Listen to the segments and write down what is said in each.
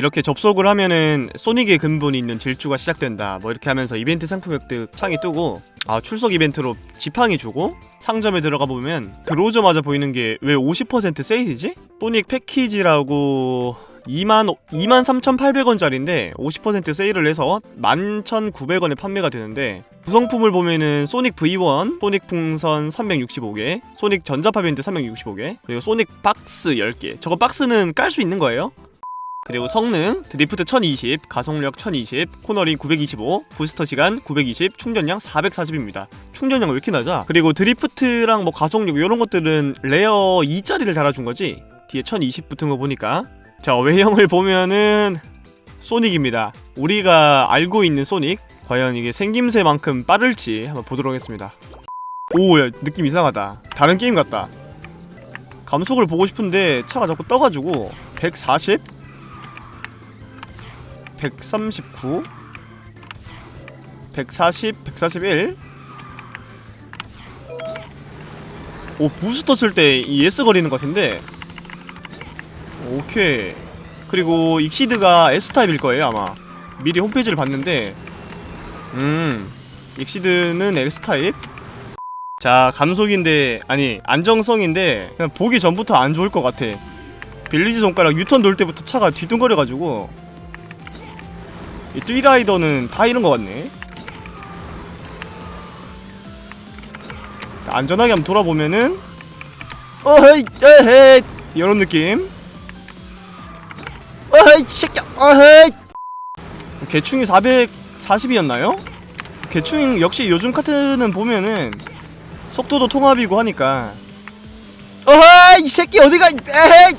이렇게 접속을 하면은 소닉의 근본이 있는 질주가 시작된다 뭐 이렇게 하면서 이벤트 상품 획득 창이 뜨고 아 출석 이벤트로 지팡이 주고 상점에 들어가 보면 들어오자마자 보이는 게 왜 50% 세일이지? 소닉 패키지라고 2만 2만 3,800원짜리인데 50% 세일을 해서 11,900원에 판매가 되는데 구성품을 보면은 소닉 V1, 소닉 풍선 365개, 소닉 전자파 밴드 365개, 그리고 소닉 박스 10개. 저거 박스는 깔 수 있는 거예요. 그리고 성능 드리프트 1020, 가속력 1020, 코너링 925, 부스터 시간 920, 충전량 440입니다. 충전량 왜 이렇게 낮아? 그리고 드리프트랑 뭐 가속력 이런 것들은 레어 2짜리를 달아준 거지. 뒤에 1020 붙은 거 보니까 자 외형을 보면은 소닉입니다. 우리가 알고 있는 소닉 과연 이게 생김새만큼 빠를지 한번 보도록 하겠습니다. 오야 느낌 이상하다. 다른 게임 같다. 감속을 보고 싶은데 차가 자꾸 떠가지고 140, 139, 140, 141. 오 부스터 쓸 때 ES 거리는 것 같은데. 오케이. 그리고 익시드가 S타입일 거예요 아마. 미리 홈페이지를 봤는데. 음 익시드는 S타입. 자 감속인데 아니 안정성인데 그냥 보기 전부터 안 좋을 것 같아. 빌리지 손가락 유턴 돌 때부터 차가 뒤뚱거려가지고 이 뚜이라이더는 다 이런 것 같네. 안전하게 한번 돌아보면은 어헤이 에헤이. 이런 느낌. 어헤이 새끼야. 어헤이. 개충이 440이었나요? 개충 역시 요즘 카트는 보면은 속도도 통합이고 하니까. 어헤이 이 새끼 어디가 에헤이.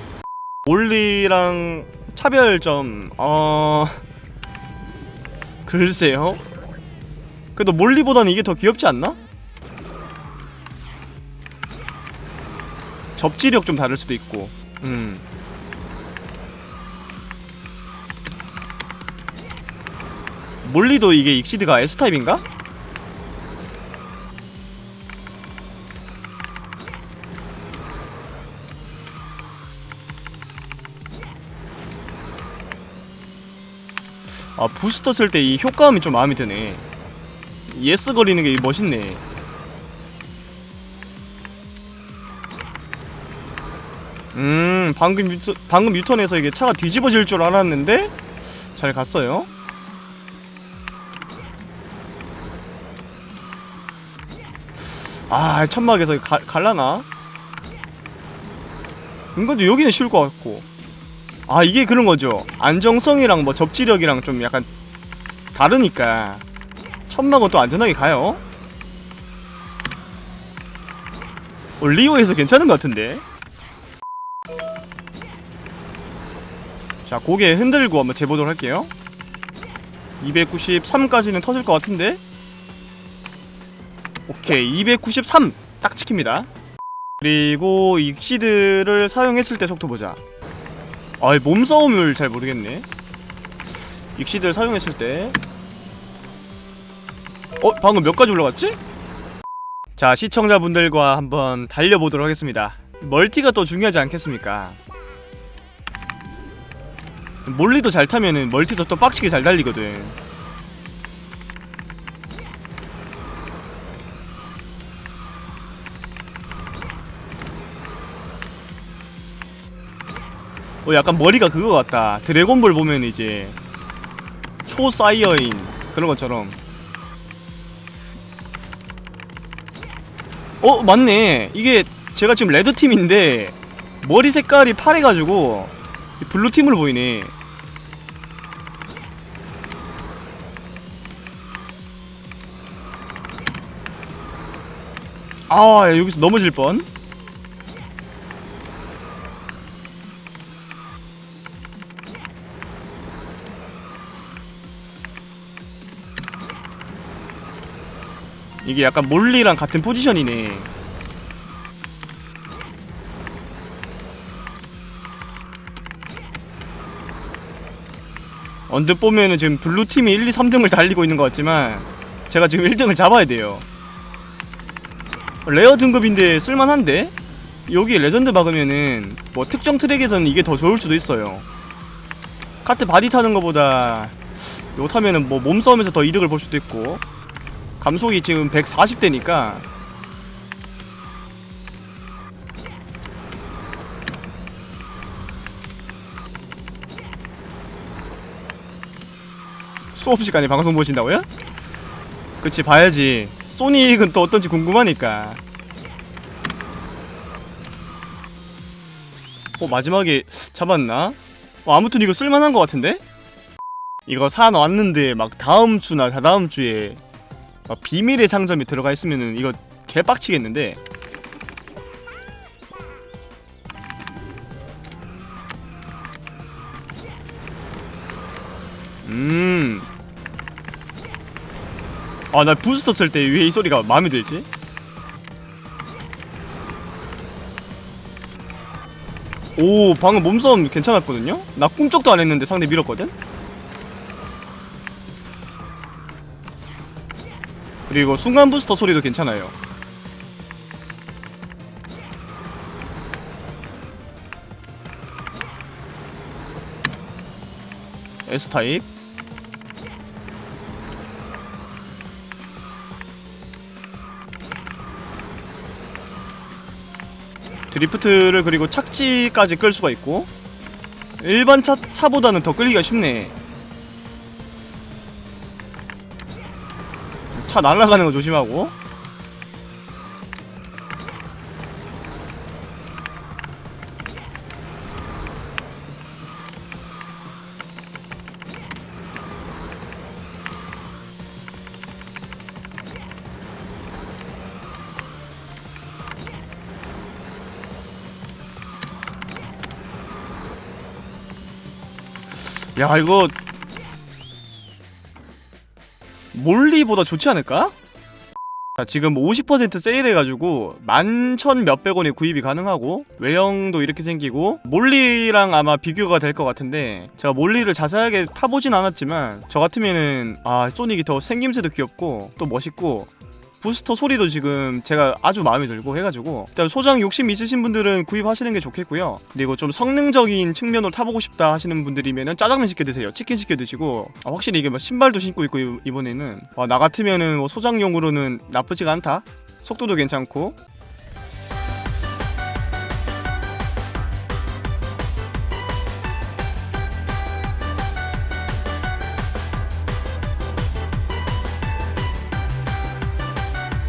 몰리랑 차별점 어 글쎄요 그래도 몰리보다는 이게 더 귀엽지 않나? 접지력 좀 다를 수도 있고 음 몰리도 이게 익시드가 S타입인가? 아 부스터 쓸 때 이 효과음이 좀 마음에 드네. 예스 거리는 게 멋있네. 음 방금 유턴, 방금 유턴해서 이게 차가 뒤집어질 줄 알았는데 잘 갔어요. 아 천막에서 가, 갈라나? 근데 여기는 쉬울 것 같고 아 이게 그런 거죠. 안정성이랑 뭐 접지력이랑 좀 약간 다르니까 천막은 또 안전하게 가요. 어, 리오에서 괜찮은 것 같은데? 자 고개 흔들고 한번 재보도록 할게요. 293까지는 터질 것 같은데? 오케이 293 딱 찍힙니다. 그리고 익시드를 사용했을 때 속도 보자 아 몸싸움을 잘 모르겠네 익시드를 사용했을 때 어? 방금 몇 가지 올라갔지? 자 시청자분들과 한번 달려보도록 하겠습니다 멀티가 더 중요하지 않겠습니까 몰리도 잘 타면은 멀티서 또 빡치게 잘 달리거든 어 약간 머리가 그거 같다. 드래곤볼 보면 이제 초사이어인 그런 것처럼. 어 맞네. 이게 제가 지금 레드 팀인데 머리 색깔이 파래가지고 블루 팀으로 보이네. 아 여기서 넘어질 뻔 이게 약간 몰리랑 같은 포지션이네. 언뜻 보면은 지금 블루팀이 1, 2, 3등을 달리고 있는 것 같지만 제가 지금 1등을 잡아야 돼요. 레어 등급인데 쓸만한데? 여기 레전드 박으면은 뭐 특정 트랙에서는 이게 더 좋을 수도 있어요. 카트 바디 타는 거보다 이거 타면은 뭐 몸싸움에서 더 이득을 볼 수도 있고 감속이 지금 140대니까 수업 시간에 방송 보신다고요? 그치 봐야지 소닉은 또 어떤지 궁금하니까 어 마지막에 잡았나? 어, 아무튼 이거 쓸만한 것 같은데? 이거 사놨는데 막 다음 주나 다다음 주에 막 비밀의 상점이 들어가 있으면은 이거 개빡치겠는데? 음. 아, 나 부스터 쓸 때 왜 이 소리가 마음에 들지? 오, 방금 몸싸움 괜찮았거든요? 나 꿈쩍도 안 했는데 상대 밀었거든? 그리고 순간 부스터 소리도 괜찮아요. S타입 드리프트를 그리고 착지까지 끌 수가 있고 일반 차, 차보다는 더 끌기가 쉽네 차 날아가는 거 조심하고. 야 이거 몰리보다 좋지 않을까? 자, 지금 50% 세일해가지고 만천 몇백 원에 구입이 가능하고 외형도 이렇게 생기고 몰리랑 아마 비교가 될 것 같은데 제가 몰리를 자세하게 타보진 않았지만 저 같으면은 아 소닉이 더 생김새도 귀엽고 또 멋있고 부스터 소리도 지금 제가 아주 마음에 들고 해가지고. 일단 소장 욕심 있으신 분들은 구입하시는 게 좋겠고요. 그리고 좀 성능적인 측면으로 타보고 싶다 하시는 분들이면은 짜장면 시켜 드세요. 치킨 시켜 드시고. 아, 확실히 이게 막 신발도 신고 있고 이- 이번에는. 와, 나 같으면은 뭐 소장용으로는 나쁘지가 않다. 속도도 괜찮고